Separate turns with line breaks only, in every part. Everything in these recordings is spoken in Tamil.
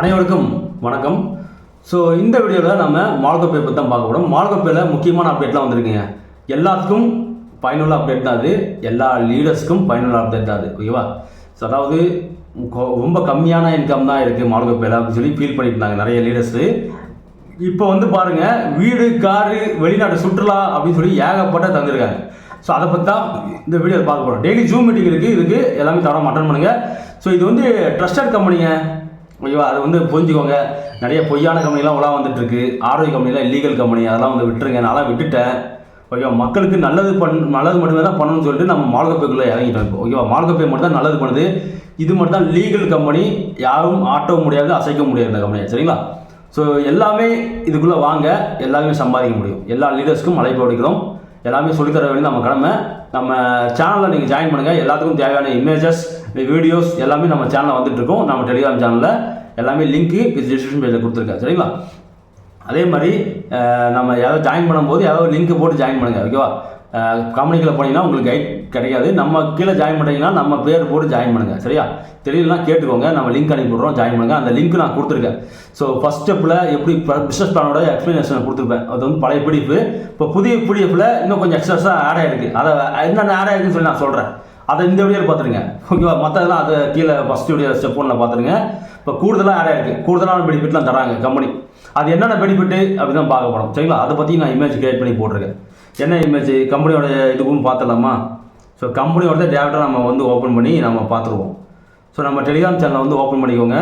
அனைவருக்கும் வணக்கம். ஸோ இந்த வீடியோவில் நம்ம மால்கோப்பை பற்றி தான் பார்க்க போகிறோம் மால்கோப்பையில் முக்கியமான அப்டேட்லாம் வந்திருக்குங்க. எல்லாத்துக்கும் பயனுள்ள அப்டேட் தான் அது. எல்லா லீடர்ஸ்க்கும் பயனுள்ள அப்டேட் தான் அது. ஓகேவா ஸோ அதாவது ரொம்ப கம்மியான இன்கம் தான் இருக்குது மால்கோப்பையில் அப்படின்னு சொல்லி ஃபீல் பண்ணிட்டு இருந்தாங்க நிறைய லீடர்ஸு இப்போ வந்து பாருங்கள் வீடு காரு வெளிநாட்டு சுற்றுலா அப்படின்னு சொல்லி ஏகப்பட்ட தந்திருக்காங்க. ஸோ அதை பற்றி தான் இந்த வீடியோ பார்க்க போகிறோம் டெய்லி ஜூம் மீட்டிங் இருக்குது இதுக்கு எல்லாமே தரம் அட்டன் பண்ணுங்கள் ஸோ இது வந்து ட்ரஸ்டட் கம்பெனிங்க ஓகேவா? அது வந்து புரிஞ்சுக்கோங்க. நிறைய பொய்யான கம்பெனிலாம் உலா வந்துட்டுருக்கு. ஆரோக்கிய கம்பெனிலாம் இல்லீகல் கம்பெனி அதெல்லாம் வந்து விட்டுருங்க. நான்லாம் விட்டுட்டேன். ஓகேவா? மக்களுக்கு நல்லது பண் நல்லது மட்டுமே தான் பண்ணணும்னு சொல்லிட்டு நம்ம மால்கப்பேக்குள்ளே இறங்கிட்டோம் இப்போ ஓகேவா? மால்கப்பே மட்டும் தான் நல்லது பண்ணுது. இது மட்டும் தான் லீகல் கம்பெனி யாரும் ஆட்டவும் முடியாது அசைக்க முடியாது இந்த கம்பெனியை. சரிங்களா? ஸோ எல்லாமே இதுக்குள்ளே வாங்க. எல்லாமே சம்பாதிக்க முடியும். எல்லா லீடர்ஸ்க்கும் அழைப்பு அடிக்கிறோம் எல்லாமே சொல்லித்தர வேண்டிய நம்ம கடமை. நம்ம சேனலில் நீங்கள் ஜாயின் பண்ணுங்கள் எல்லாத்துக்கும் தேவையான இமேஜஸ் வீடியோஸ் எல்லாமே நம்ம சேனலில் வந்துட்டுருக்கோம். நம்ம டெலிகிராம் சேனலில் எல்லாமே லிங்க்கு டிஸ்கிரிப்ஷன் பேஜில் கொடுத்துருக்கேன். சரிங்களா? அதே மாதிரி நம்ம யாராவது ஜாயின் பண்ணும்போது யாராவது லிங்க் போட்டு ஜாயின் பண்ணுங்கள் ஓகேவா கம்பெனிக்குள்ளே போனீங்கன்னா உங்களுக்கு கைட் கிடையாது. நம்ம கீழே ஜாயின் பண்ணுறீங்கன்னா நம்ம பேர் போட்டு ஜாயின் பண்ணுங்கள் சரியா? தெரியலனா கேட்டுக்கோங்க. நம்ம லிங்க் அனுப்பிடுறோம் ஜாயின் பண்ணுங்கள் அந்த லிங்க் நான் கொடுத்துருக்கேன். ஸோ ஃபஸ்ட் ஸ்டெப்பில் எப்படி பிஸ்னஸ் பிளானோட எக்ஸ்ப்ளனேஷன் கொடுத்துருப்பேன். அது வந்து பழைய பிடிப்பு இப்போ புதிய பிடிப்பில் இன்னும் கொஞ்சம் எக்ஸ்ட்ராஸாக ஆட் ஆகிருக்கு அதை என்னென்ன ஆட் ஆகிருக்குன்னு சொல்லி நான் சொல்கிறேன் அதை இந்த வீடியோவில் பார்த்துருங்க. ஓகேவா? மற்றதெல்லாம் அதை கீழே ஃபஸ்ட் வீடியோ ஸ்டெப் ஒன்றில் பார்த்துருங்க. இப்போ கூடுதலாக ஆட் ஆகிருக்கு கூடுதலான பெனிஃபிட்லாம் தராங்க கம்பெனி அது என்னென்ன பெனிஃபிட்டு அப்படி தான் பார்க்க போகிறோம் சரிங்களா? அதை பற்றி நான் இமேஜ் கிரியேட் பண்ணி போட்டிருக்கேன். என்ன இமேஜ் கம்பெனியோட இதுக்கும் பார்த்துடலாமா? ஸோ கம்பெனியோட டேரக்டாக நம்ம வந்து ஓப்பன் பண்ணி நம்ம பார்த்துருவோம் ஸோ நம்ம டெலிகிராம் சேனலை வந்து ஓப்பன் பண்ணிக்கோங்க.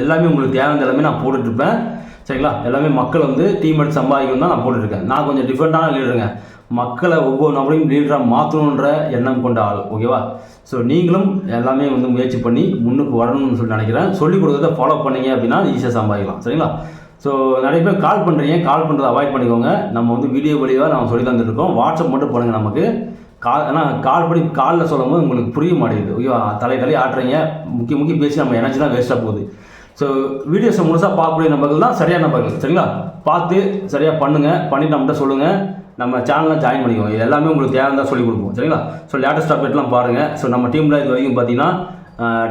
எல்லாமே உங்களுக்கு தேவையான எல்லாமே நான் போட்டுட்ருப்பேன். சரிங்களா? எல்லாமே மக்கள் வந்து டீம் எடுத்து சம்பாதிக்கணும் தான் நான் போட்டுட்ருக்கேன். நான் கொஞ்சம் டிஃப்ரெண்ட்டான லீடருங்க மக்களை ஒவ்வொரு நபரையும் லீடராக மாற்றணுன்ற எண்ணம் கொண்ட ஆள் ஓகேவா ஸோ நீங்களும் எல்லாமே வந்து முயற்சி பண்ணி முன்னுக்கு வரணும்னு சொல்லி நினைக்கிறேன். சொல்லிக் கொடுக்கறத ஃபாலோ பண்ணீங்க அப்படின்னா ஈஸியாக சம்பாதிக்கலாம். சரிங்களா? ஸோ நிறைய பேர் கால் பண்ணுறீங்க கால் பண்ணுறதை அவாய்ட் பண்ணிக்கோங்க. நம்ம வந்து வீடியோ வழியாக நம்ம சொல்லி தந்துருக்கோம் வாட்ஸ்அப் மட்டும் பண்ணுங்கள் நமக்கு. கால் ஏன்னா கால் படி காலில் சொல்லும் போது உங்களுக்கு புரிய மாட்டேங்குது. ஐயோ தலை தலை ஆட்டுறீங்க. முக்கிய முக்கிய பேசி நம்ம எனர்ஜி தான் வேஸ்ட்டாக போகுது. ஸோ வீடியோஸை முழுசாக பார்க்கக்கூடிய நபர்கள் தான் சரியான நபர்கள். சரிங்களா? பார்த்து சரியாக பண்ணுங்கள் பண்ணிவிட்டு நம்மகிட்ட சொல்லுங்கள் நம்ம சேனலில் ஜாயின் பண்ணிக்குவோம். இது எல்லாமே உங்களுக்கு தேவையான சொல்லிக் கொடுப்போம். சரிங்களா? ஸோ லேட்டஸ்ட் அப்டேட்லாம் பாருங்கள் ஸோ நம்ம டீமில் இது வரைக்கும் பார்த்தீங்கன்னா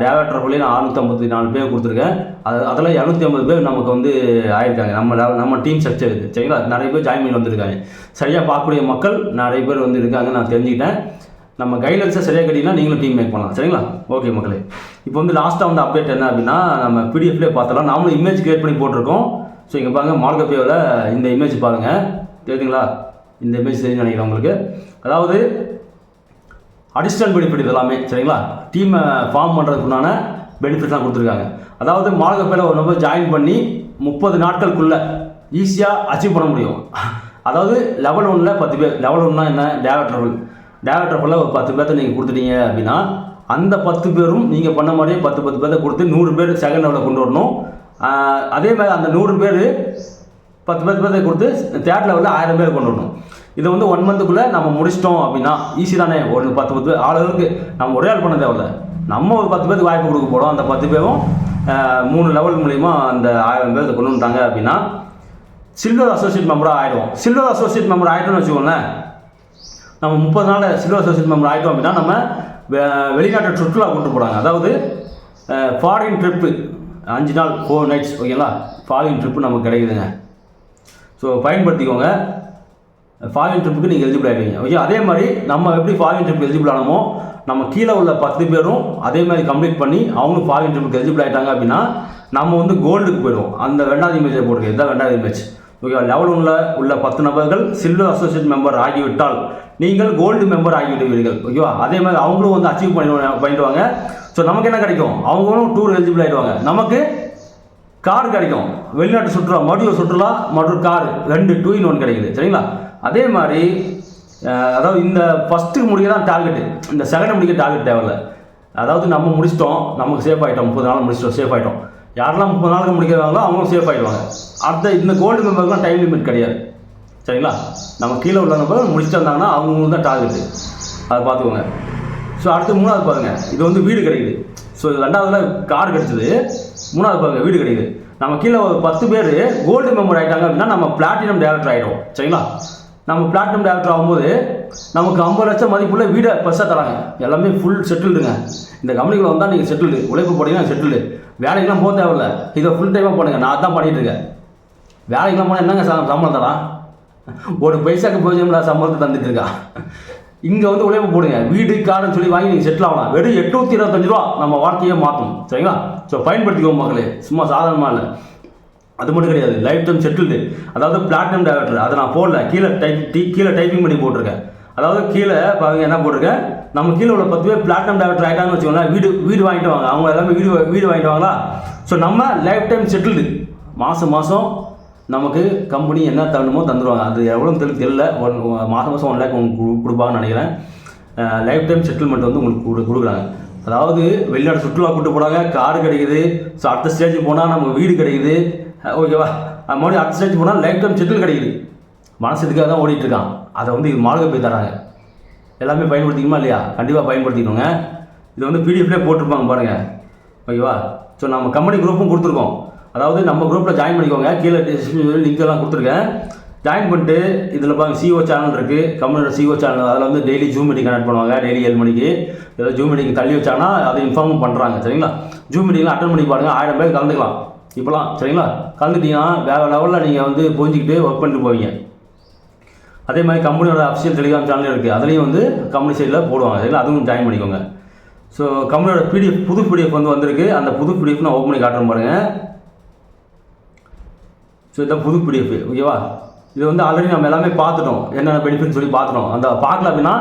டேரக்டர் ஃபுல்லே நான் நாலு பேர் கொடுத்துருக்கேன். அது அதில் இரநூத்தி ஐம்பது பேர் நமக்கு வந்து ஆயிருக்காங்க. நம்ம நம்ம டீம் ஸ்ட்ரக்சர் இருக்குது சரிங்களா? நிறைய பேர் ஜாயின் பண்ணி வந்திருக்காங்க. சரியாக பார்க்கக்கூடிய மக்கள் நிறைய பேர் வந்து இருக்காங்க. நான் தெரிஞ்சுக்கிட்டேன். நம்ம கைடன்ஸை சரியாக கேட்டிங்கன்னா நீங்களும் டீம் மேக் பண்ணலாம். சரிங்களா? ஓகே மக்களே. இப்போ வந்து லாஸ்ட்டாக வந்து அப்டேட் என்ன அப்படின்னா நம்ம பிடிஎஃப்லேயே பார்த்தலாம் நாமளும் இமேஜ் கிரியேட் பண்ணி போட்டிருக்கோம். ஸோ இங்கே பாருங்கள் மார்க்கப்பேவில் இந்த இமேஜ் பாருங்கள் தெரியுதுங்களா? இந்த இமேஜ் தெரிஞ்சு நினைக்கிறேன் உங்களுக்கு. அதாவது அடிஷ்னல் பெனிஃபிட் எல்லாமே சரிங்களா? டீமை ஃபார்ம் பண்ணுறதுக்குண்டான பெனிஃபிட்லாம் கொடுத்துருக்காங்க. அதாவது மார்க்கப்பேல ஒரு நம்பர் ஜாயின் பண்ணி முப்பது நாட்களுக்குள்ளே ஈஸியாக அச்சீவ் பண்ண முடியும். அதாவது லெவல் ஒனில் பத்து பேர் லெவல் ஒன்னா என்ன? டேரக்ட் லெவல் டேரக்ட் லெவலில் ஒரு பத்து பேர்த்த நீங்கள் கொடுத்துட்டீங்க அப்படின்னா அந்த பத்து பேரும் நீங்கள் பண்ண மாதிரியே பத்து பத்து பேர்த்த கொடுத்து நூறு பேர் செகண்ட் லெவலில் கொண்டு வரணும். அதே மாதிரி அந்த நூறு பேர் பத்து பத்து பேர்த்தை கொடுத்து தேர்ட் லெவலில் ஆயிரம் பேர் கொண்டு வரணும். இதை வந்து ஒன் மந்த்துக்குள்ளே நம்ம முடிச்சிட்டோம் அப்படின்னா ஈஸி தானே. ஒரு பத்து பத்து ஆளுகளுக்கு நம்ம ஒரே ஆள் பண்ண தேவையில்ல. நம்ம ஒரு பத்து பேருக்கு வாய்ப்பு கொடுக்க போகிறோம் அந்த பத்து பேரும் மூணு லெவல் மூலிமா அந்த ஆயிரம் பேர் கொண்டு வந்துட்டாங்க அப்படின்னா சில்வர் அசோசியேட் மெம்பராக ஆகிடுவோம் சில்வர் அசோசியேட் மெம்பர் ஆகிட்டோம்னு வச்சுக்கோங்களேன். நம்ம முப்பது நாள் சில்வர் அசோசியேட் மெம்பர் ஆகிட்டோம் அப்படின்னா நம்ம வெ- வெளிநாட்டு சுற்றுலா கொண்டு போகிறாங்க அதாவது ஃபாரின் ட்ரிப்பு அஞ்சு நாள் ஃபோர் நைட்ஸ் ஓகேங்களா ஃபாரின் ட்ரிப்பு நமக்கு கிடைக்குதுங்க. ஸோ பயன்படுத்திக்கோங்க. ஃபாரின் ட்ரிப்புக்கு நீங்கள் எலிஜிபிள் ஆகிடுவீங்க ஓகே அதே மாதிரி நம்ம எப்படி ஃபாரின் ட்ரிப் எலிஜிபிள் ஆனோமோ நம்ம கீழே உள்ள பத்து பேரும் அதே மாதிரி கம்ப்ளீட் பண்ணி அவங்களும் ஃபாரின் ட்ரிப்புக்கு எலிஜிபிள் ஆகிட்டாங்க அப்படின்னா நம்ம வந்து கோல்டுக்கு போயிடுவோம். அந்த ரெண்டாவது இமேஜை போட்டுருக்கு இதுதான் ரெண்டாவது இமேஜ் ஓகே லெவல் உள்ள உள்ள பத்து நபர்கள் சில்வர் அசோசியேட் மெம்பர் ஆகிவிட்டால் நீங்கள் கோல்டு மெம்பர் ஆகிவிடுவீர்கள். ஓகேவா அதே மாதிரி அவங்களும் வந்து அச்சீவ் பண்ணி பண்ணிடுவாங்க. ஸோ நமக்கு என்ன கிடைக்கும்? அவங்களும் டூர் எலிஜிபிள் ஆகிடுவாங்க நமக்கு கார் கிடைக்கும். வெளிநாட்டு சுற்றுலா மறுபடியும் சுற்றுலா மற்றும் கார். ரெண்டு டூ இன் ஒன் கிடைக்குது. சரிங்களா? அதே மாதிரி அதாவது இந்த ஃபஸ்ட்டுக்கு முடிக்க தான் டார்கெட்டு இந்த செகண்ட் முடிக்க டார்கெட் தேவையில்ல. அதாவது நம்ம முடிச்சிட்டோம். நமக்கு சேஃப் ஆகிட்டோம் முப்பது நாள் முடிச்சிட்டோம். சேஃப் ஆகிட்டோம் யாரெல்லாம் முப்பது நாளுக்கு முடிக்கிறாங்களோ அவங்களும் சேஃப் ஆகிடுவாங்க அடுத்த இந்த கோல்டு மெம்பருக்குலாம் டைம் லிமிட் கிடையாது. சரிங்களா? நம்ம கீழே உள்ள நம்பர் முடிச்சுட்டு வந்தாங்கன்னா அவங்களுக்கு தான் டார்கெட்டு அதை பார்த்துக்கோங்க. ஸோ அடுத்து மூணாவது பாருங்கள் இது வந்து வீடு கிடைக்குது. ஸோ ரெண்டாவதுல கார் கிடைச்சிது. மூணாவது பாருங்க வீடு கிடைக்குது. நம்ம கீழே ஒரு பத்து பேர் கோல்டு மெம்பர் ஆகிட்டாங்க அப்படின்னா நம்ம பிளாட்டினம் டேரக்டர் ஆகிடும் சரிங்களா? நம்ம பிளாட்டினம் டேரக்டர் ஆகும்போது நமக்கு ஐம்பது லட்சம் மதிப்புள்ள வீடை பெருசாக தராங்க. எல்லாமே ஃபுல் செட்டில்டுங்க இந்த கம்பெனிக்குள்ள வந்தால் நீங்கள் செட்டில்டு உழைப்பு போட்டீங்கன்னா செட்டில்டு வேலைக்கெல்லாம் போக தேவையில்ல. இதை ஃபுல் டைமாக பண்ணுங்க. நான் தான் பண்ணிட்டு இருக்கேன். வேலைக்கெல்லாம் போனால் என்னங்க சம்பளம் தரான்? ஒரு பைசாக்கு போய் சம்பளத்தை தந்துட்டு இருக்கா? இங்கே வந்து உழைப்பு போடுங்க. வீடு கார்டுன்னு சொல்லி வாங்கி நீங்கள் செட்டில் ஆகலாம். வெறும் எட்நூற்றி இருபத்தஞ்சு ரூபா நம்ம வாழ்க்கையை மாற்றும் சரிங்களா? ஸோ பயன்படுத்திக்கோங்க மக்களே. சும்மா சாதாரணமாக இல்லை. அது மட்டும் கிடையாது. லைஃப் டைம் செட்டில்டு அதாவது பிளாட்டினம் டேரக்டர் அதை நான் போடல. கீழே டைப் டீ கீழே டைப்பிங் பண்ணி போட்டிருக்கேன். அதாவது கீழே பாருங்க என்ன போட்டிருக்கேன்? நம்ம கீழே உள்ள பத்து பேர் பிளாட்டினம் டேரக்டர் ஆகிட்டாங்கன்னு வச்சுக்கோங்களேன். வீடு வீடு வாங்கிட்டு வாங்க. அவங்க எல்லாமே வீடு வீடு வாங்கிட்டு வாங்களா? ஸோ நம்ம லைஃப் டைம் செட்டில்டு மாதம் மாதம் நமக்கு கம்பெனி என்ன தரணுமோ தந்துடுவாங்க அது எவ்வளோ தெரி தெரியல. ஒன் மாதம் மாதம் ஒன் லேக் உங்களுக்கு கொடுப்பாங்கன்னு நினைக்கிறேன். லைஃப் டைம் செட்டில்மெண்ட் வந்து உங்களுக்கு கொடு கொடுக்குறாங்க. அதாவது வெளிநாடு சுற்றுலா கூட்டு போகிறாங்க கார் கிடைக்குது ஸோ அடுத்த ஸ்டேஜுக்கு போனால் நமக்கு வீடு கிடைக்குது. ஓகேவா மறுபடியும் அடுத்த ஸ்டேஜ் போனால் லைஃப் டைம் செட்டில் கிடைக்குது. மனசு இதுக்காக தான் ஓடிட்டுருக்கான் அதை வந்து இது மாளிகை போய் தராங்க. எல்லாமே பயன்படுத்திக்கணுமா இல்லையா? கண்டிப்பாக பயன்படுத்திக்கணுங்க. இது வந்து பிடிஎஃப்லேயே போட்டிருப்பாங்க பாருங்கள் ஓகேவா ஸோ நம்ம கம்பெனி குரூப்பும் கொடுத்துருக்கோம். அதாவது நம்ம குரூப்பில் ஜாயின் பண்ணிக்கோங்க. கீழே லிங்க் எல்லாம் கொடுத்துருக்கேன். ஜாயின் பண்ணிட்டு இதில் பாருங்க சிஓ சேனல் இருக்குது கம்பெனியோட சிஓ சேனல் அதில் வந்து டெய்லி ஜூம் மீட்டிங் கனெக்ட் பண்ணுவாங்க. டெய்லி ஏழு மணிக்கு. இதில் ஜூம் மீட்டிங் தள்ளி வச்சாங்கன்னா அதை இன்ஃபார்மும் பண்ணுறாங்க சரிங்களா? ஜூம் மீட்டிங்லாம் அட்டன் பண்ணி பாருங்க. ஆயிரம் பேர் கலந்துக்கலாம். இப்போலாம் சரிங்களா? கலந்துட்டீங்கன்னா வேறு லெவலில் நீங்கள் வந்து புரிஞ்சிக்கிட்டு ஒர்க் பண்ணிட்டு போவீங்க. அதே மாதிரி கம்பெனியோட அஃபிஷியல் டெலிகிராம் சேனல் இருக்குது அதுலேயும் வந்து கம்பெனி சைடில் போடுவாங்க. சரிங்களா? அதுவும் ஜாயின் பண்ணிக்கோங்க. ஸோ கம்பெனியோட பிடிஎஃப் புது பிடிஎஃப் வந்து வந்திருக்கு. அந்த புது பிடிஎஃப் நான் ஓப்பன் பண்ணி காட்டுறேன் பாருங்கள் ஸோ இதான் புது பிடிஎஃப் ஓகேவா இது வந்து ஆல்ரெடி நம்ம எல்லாமே பார்த்துட்டோம். என்னென்ன பெனிஃபிட்னு சொல்லி பார்த்துட்டோம். அந்த பார்க்கல அப்படின்னா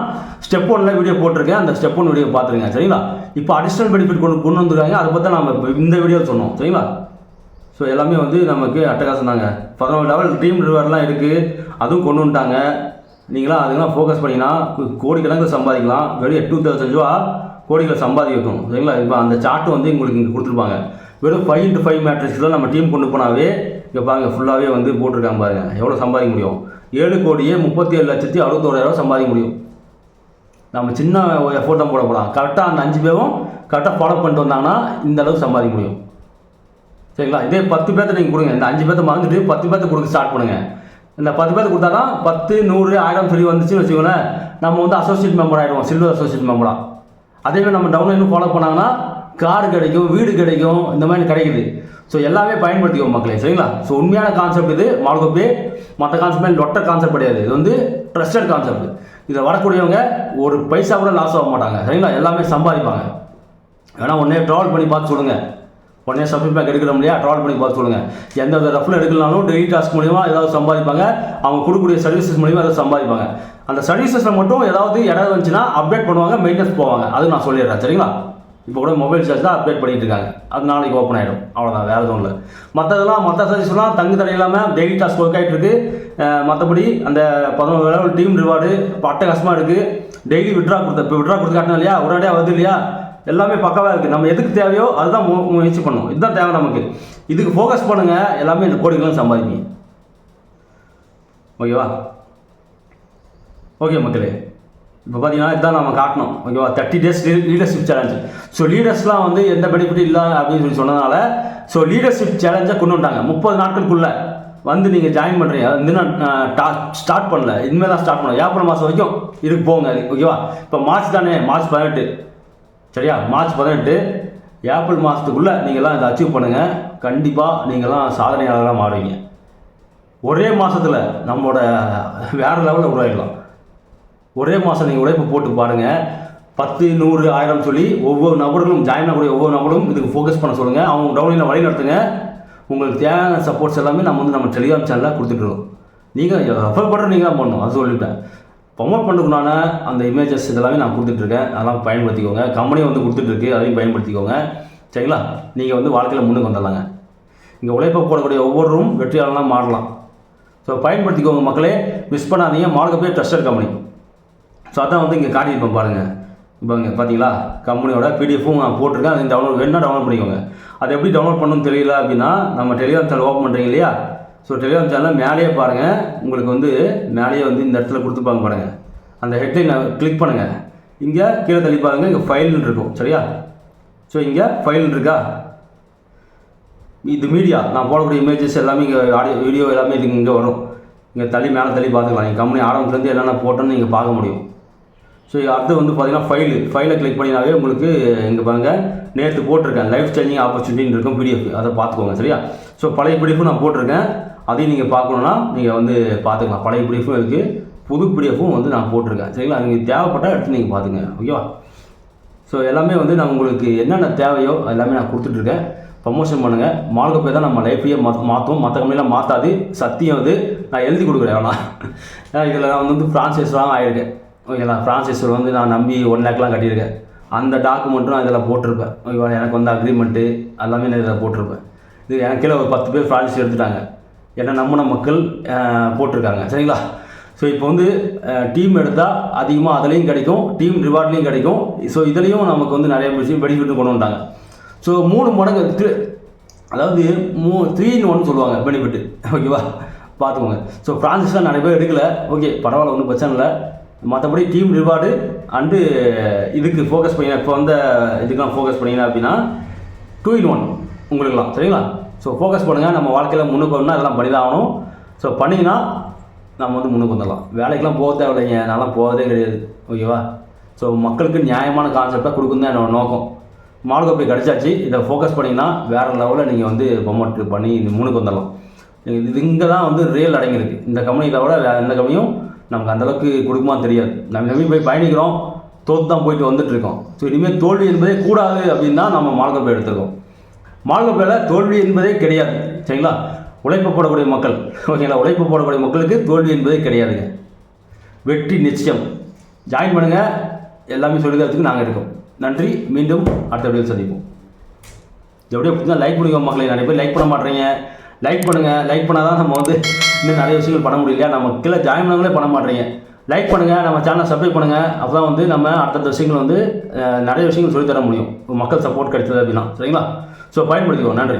ஸ்டெப் ஒன்ல வீடியோ போட்டிருக்கேன். அந்த ஸ்டெப் ஒன் வீடியோ பார்த்துருங்க. சரிங்களா? இப்போ அடிஷ்னல் பெனிஃபிட் கொண்டு கொண்டு வந்துருக்காங்க. அதை பற்றி நம்ம இப்போ இந்த வீடியோ சொன்னோம். சரிங்களா? ஸோ எல்லாமே வந்து நமக்கு அட்டகாசம் தாங்க. பதினோரு லெவல் ட்ரீம் ரிவர்லாம் இருக்குது அதுவும் கொண்டு வந்துட்டாங்க. நீங்களாம் அதுக்கெல்லாம் ஃபோக்கஸ் பண்ணிங்கன்னா கோடிக்கணக்கில் சம்பாதிக்கலாம். வெறும் எட்டு தௌசண்ட் ரூபா கோடிகளை சம்பாதிக்கணும் சரிங்களா? இப்போ அந்த சார்ட்டு வந்து உங்களுக்கு இங்கே கொடுத்துருப்பாங்க. வெறும் ஃபைவ் இன்ட்டு ஃபைவ் மேட்ரிக்ஸில் நம்ம டீம் கொண்டு போனாவே இங்கே பாருங்க ஃபுல்லாகவே வந்து போட்டிருக்காங்க பாருங்க. எவ்வளோ சம்பாதிக்க முடியும்? ஏழு கோடியே முப்பத்தி ஏழு லட்சத்தி அறுபத்தோராயிரம் சம்பாதிக்க முடியும். நம்ம சின்ன ஒரு எஃபோர்ட் தான் போட போகலாம் கரெக்டாக அந்த அஞ்சு பேரும் கரெக்டாக ஃபாலோ பண்ணிட்டு வந்தாங்கன்னா இந்த அளவுக்கு சம்பாதிக்க முடியும். சரிங்களா? இதே பத்து பேர்த்த நீங்கள் கொடுங்க. இந்த அஞ்சு பேர்த்த மறந்துட்டு பத்து பேர்த்த கொடுக்க ஸ்டார்ட் பண்ணுங்க. இந்த பத்து பேர்த்த கொடுத்தா தான் பத்து நூறு ஆயிரம் சொல்லி வந்துச்சுன்னு வச்சுக்கோங்களேன் நம்ம வந்து அசோசியேட் மெம்பர் ஆகிடுவோம் சில்வர் அசோசியேட் மெம்பராக அதே மாதிரி நம்ம டவுன்லைனும் ஃபாலோ பண்ணாங்கன்னா கார் கிடைக்கும் வீடு கிடைக்கும் இந்த மாதிரி கிடைக்குது. ஸோ எல்லாமே பயன்படுத்திக்கும் மக்களே சரிங்களா? ஸோ உண்மையான கான்செப்ட் இது மால்கோப்பே மற்ற கான்செப்ட் லொட்ட கான்செப்ட் கிடையாது. இது வந்து ட்ரஸ்டட் கான்செப்ட் இதில் வரக்கூடியவங்க ஒரு பைசா கூட லாஸ் ஆக மாட்டாங்க சரிங்களா? எல்லாமே சம்பாதிப்பாங்க. ஏன்னா உடனே ட்ராவல் பண்ணி பார்த்து சொல்லுங்க. உடனே சப்மிட் பேக் எடுக்கிறோம் இல்லையா ட்ராவல் பண்ணி பார்த்து சொல்லுங்க. எந்த வித ரஃபில் எடுக்கலனாலும் டெய்லி டாஸ்க் மூலியமாக ஏதாவது சம்பாதிப்பாங்க. அவங்க கொடுக்கக்கூடிய சர்வீசஸ் மூலியமாக ஏதாவது சம்பாதிப்பாங்க. அந்த சர்வீசஸில் மட்டும் ஏதாவது இடம் வந்துச்சுன்னா அப்டேட் பண்ணுவாங்க மெயின்டெனன்ஸ் போவாங்க. அது நான் சொல்லிடுறேன் சரிங்களா? இப்போ கூட மொபைல் சார்ஜ் தான் அப்டேட் பண்ணிட்டு இருக்காங்க. அது நாளைக்கு ஓப்பன் ஆகிடும் அவ்வளோதான் வேறு எதுவும் இல்லை. மற்றதெல்லாம் மற்ற சர்வீஸ்லாம் தங்கு தடை இல்லாமல் டெய்லி டாஸ்க் ஒர்க் ஆகிட்டு இருக்கு. மற்றபடி அந்த பதினோரு லெவல் டீம் ரிவார்டு அட்டகாசமாக இருக்குது டெய்லி விட்ரா கொடுத்த இப்போ விட்ரா கொடுத்து காட்டணும் இல்லையா? உடனடியாக வருது இல்லையா? எல்லாமே பக்கவாக இருக்குது நம்ம எதுக்கு தேவையோ அதுதான் மு- முயற்சி பண்ணணும் இதுதான் தேவை நமக்கு. இதுக்கு ஃபோக்கஸ் பண்ணுங்கள் எல்லாமே இந்த கோடிகளும் சம்பாதிங்க ஓகேவா? ஓகே மக்களே. இப்போ பார்த்தீங்கன்னா இதுதான் நம்ம காட்டணும். ஓகேவா? Thirty days leadership challenge so லீடர்ஸ்லாம் வந்து எந்த பெனிஃபிட் இல்லை அப்படின்னு சொல்லி சொன்னதுனால ஸோ லீடர்ஷிப் சேலஞ்சை கொண்டு வந்துட்டாங்க. முப்பது நாட்களுக்குள்ளே வந்து நீங்கள் ஜாயின் பண்ணுறீங்க வந்து நான் ஸ்டார்ட் பண்ணல. இனிமேல் தான் ஸ்டார்ட் பண்ணல ஏப்ரல் மாதம் வரைக்கும் இதுக்கு போங்க. ஓகேவா? இப்போ மார்ச் தானே? மார்ச் பதினெட்டு. சரியா? மார்ச் பதினெட்டு. ஏப்ரல் மாதத்துக்குள்ளே நீங்கள்லாம் இதை அச்சீவ் பண்ணுங்கள் கண்டிப்பாக நீங்கள்லாம் சாதனையாளராக மாறுவீங்க. ஒரே மாதத்தில் நம்மளோட வேற லெவலில் உருவாயிடலாம். ஒரே மாதம் நீங்கள் உழைப்பு போட்டு பாருங்கள் பத்து நூறு ஆயிரம் சொல்லி ஒவ்வொரு நபர்களும் ஜாயின் ஆகக்கூடிய ஒவ்வொரு நபரும் இதுக்கு ஃபோக்கஸ் பண்ண சொல்லுங்கள் அவங்க டவுன்லைனில் வழி நடத்துங்க. உங்களுக்கு தேவையான சப்போர்ட்ஸ் எல்லாமே நம்ம வந்து நம்ம டெலிகிராம் சேனலில் கொடுத்துட்ருக்கோம் நீங்கள் ரெஃபர் பண்ணுற நீங்கள் தான் பண்ணணும் அது சொல்லிவிட்டேன் ப்ரொமோட் பண்ணுறதுனால அந்த இமேஜஸ் இதெல்லாமே நான் கொடுத்துட்ருக்கேன் அதெல்லாம் பயன்படுத்திக்கோங்க. கம்பெனியும் வந்து கொடுத்துட்ருக்கு அதையும் பயன்படுத்திக்கோங்க. சரிங்களா? நீங்கள் வந்து வாழ்க்கையில் முன்னுக்கு வந்துடலாங்க. இங்கே உழைப்பை போடக்கூடிய ஒவ்வொருவரும் வெற்றியாளர்களாக மாறலாம். ஸோ பயன்படுத்திக்கோங்க மக்களே. மிஸ் பண்ணாதீங்க. மார்க்கப்பே ட்ரஸ்டட் கம்பெனி ஸோ அதான் வந்து இங்கே காட்டியிருப்போம் பாருங்கள் இப்போ இங்கே பார்த்தீங்களா கம்பெனியோட பிடிஎஃப்பும் நான் போட்டிருக்கேன். அதை டவுன்லோட் வேணா டவுன்லோட் பண்ணிக்கோங்க. அது எப்படி டவுன்லோட் பண்ணணும்னு தெரியல அப்படின்னா நம்ம டெலிகிராம் சேனல் ஓப்பன் பண்ணுறீங்க இல்லையா? ஸோ டெலிகிராம் சேனலில் மேலேயே பாருங்கள் உங்களுக்கு வந்து மேலேயே வந்து இந்த இடத்துல கொடுத்துப்பாங்க பாருங்கள் அந்த ஹெட்லைனை கிளிக் பண்ணுங்கள் இங்கே கீழே தள்ளி பாருங்கள் இங்கே ஃபைல்னு இருக்கும். சரியா? ஸோ இங்கே ஃபைல் இருக்கா? இது மீடியா நான் போடக்கூடிய இமேஜஸ் எல்லாமே இங்கே ஆடியோ வீடியோ எல்லாமே இதுக்கு இங்கே வரும். இங்கே தள்ளி மேலே தள்ளி பார்த்துக்கலாம். எங்கள் கம்பெனி ஆரம்பத்துலேருந்து என்னென்ன போட்டோன்னு நீங்கள் பார்க்க முடியும். ஸோ அடுத்து வந்து பார்த்தீங்கன்னா ஃபைலு ஃபைலை கிளிக் பண்ணினாவே உங்களுக்கு இங்கே பாருங்கள் நேற்று போட்டிருக்கேன். லைஃப் சேஞ்சிங் ஆப்பர்ச்சுனிட்டின்னு இருக்கும் பிடிஎஃப் அதை பார்த்துக்கோங்க சரியா? ஸோ பழைய பிடிஎஃப் நான் போட்டிருக்கேன். அதையும் நீங்கள் பார்க்கணுன்னா நீங்கள் வந்து பார்த்துக்கலாம். பழைய பிடிஎஃபும் இருக்குது புது பிடிஎஃபும் வந்து நான் போட்டிருக்கேன். சரிங்களா? நீங்கள் தேவைப்பட்டால் எடுத்து நீங்கள் பார்த்துங்க. ஓகேவா ஸோ எல்லாமே வந்து நான் உங்களுக்கு என்னென்ன தேவையோ எல்லாமே நான் கொடுத்துட்ருக்கேன். ப்ரமோஷன் பண்ணுங்கள் மால்கோ போய் தான் நம்ம லைஃப்பையே மாற்ற மாற்றும் மற்ற கம்பெனிலாம் மாற்றாது சத்தியம் வந்து நான் எழுதி கொடுக்குறேன் வேணாம். ஏன்னா இதில் நான் வந்து ஃப்ரான்சைஸ்லாம் ஆகிருக்கேன் ஓகேங்களா ஃப்ரான்சிஸர் வந்து நான் நம்பி ஒன் லேக்லாம் கட்டியிருக்கேன். அந்த டாக்குமெண்ட்டும் நான் இதில் போட்டிருப்பேன். ஓகேவா எனக்கு வந்து அக்ரிமெண்ட்டு எல்லாமே நான் இதில் போட்டிருப்பேன். இது எனக்கு கீழே ஒரு பத்து பேர் ஃப்ரான்சிஸ் எடுத்துட்டாங்க. ஏன்னா நம்பின மக்கள் போட்டிருக்காங்க. சரிங்களா? ஸோ இப்போ வந்து டீம் எடுத்தால் அதிகமாக அதுலேயும் கிடைக்கும் டீம் ரிவார்ட்லேயும் கிடைக்கும். ஸோ இதுலேயும் நமக்கு வந்து நிறைய விஷயம் பெனிஃபிட் கொண்டு வந்தாங்க. ஸோ மூணு மடங்கு அதாவது மூ த்ரீ இன் ஒன் சொல்லுவாங்க பெனிஃபிட்டு ஓகேவா பார்த்துக்கோங்க. ஸோ ஃப்ரான்சைஸ்லாம் நிறைய பேர் எடுக்கல. ஓகே பரவாயில்ல ஒன்றும் பிரச்சனை இல்லை. மற்றபடி டீம் ரிவார்டு அண்டு இதுக்கு ஃபோக்கஸ் பண்ணி இப்போ வந்த இதுக்கெலாம் ஃபோக்கஸ் பண்ணீங்க அப்படின்னா டூ இன் ஒன் உங்களுக்குலாம் சரிங்களா? ஸோ ஃபோக்கஸ் பண்ணுங்கள் நம்ம வாழ்க்கையில் முன்னுக்கு வரணும்னா அதெல்லாம் பண்ணி தான் ஆகணும். ஸோ பண்ணிங்கன்னா நம்ம வந்து முன்னுக்கு வந்துடலாம். வேலைக்கெல்லாம் போக தேவையில்லைங்க. நல்லா போகிறதே கிடையாது. ஓகேவா ஸோ மக்களுக்கு நியாயமான கான்செப்டாக கொடுக்குன்னு தான் என்னோட நோக்கம். மாலுக்கு அப்படி கிடச்சாச்சு. இதை ஃபோக்கஸ் பண்ணிங்கன்னா வேறு லெவலில் நீங்கள் வந்து ப்ரொமோட் பண்ணி இந்த முன்னுக்கு வந்துடலாம். இது இங்கே தான் வந்து ரியல் அடங்கியிருக்கு. இந்த கம்பெனியில் விட வேறு எந்த கம்பெனியும் நமக்கு அந்தளவுக்கு கொடுக்குமா தெரியாது. நம்ம நம்பி போய் பயணிக்கிறோம் தோத்து தான் போயிட்டு வந்துட்டு இருக்கோம் ஸோ இனிமேல் தோல்வி என்பதே கூடாது அப்படின்னா நம்ம மாலகப்பை எடுத்துருக்கோம். மாலகப்பையில் தோல்வி என்பதே கிடையாது. சரிங்களா? உழைப்பு போடக்கூடிய மக்கள். ஓகேங்களா? உழைப்பு போடக்கூடிய மக்களுக்கு தோல்வி என்பதே கிடையாதுங்க. வெற்றி நிச்சயம். ஜாயின் பண்ணுங்கள் எல்லாமே சொல்லி தரத்துக்கு நாங்கள் இருக்கோம். நன்றி. மீண்டும் அடுத்த வீடியோ சந்திப்போம். எப்படியோ வீடியோ பிடிச்சா லைக் பண்ணிக்கோங்க மக்களை. நிறைய பேர் லைக் பண்ண மாட்டேறீங்க. லைக் பண்ணுங்கள் லைக் பண்ணால் தான் நம்ம வந்து இன்னும் நிறைய விஷயங்கள் பண்ண முடியல நம்ம கீழே ஜாயின் பண்ணவங்களே பண்ண மாட்டேறீங்க லைக் பண்ணுங்கள் நம்ம சேனலை சப்ஸ்கிரைப் பண்ணுங்கள் அப்போ தான் வந்து நம்ம அடுத்தடுத்த விஷயங்கள் வந்து நிறைய விஷயங்கள் சொல்லித்தர முடியும். மக்கள் சப்போர்ட் கிடைச்சது அப்படின்னா. சரிங்களா? ஸோ பயன்படுத்திக்கோ நன்றி.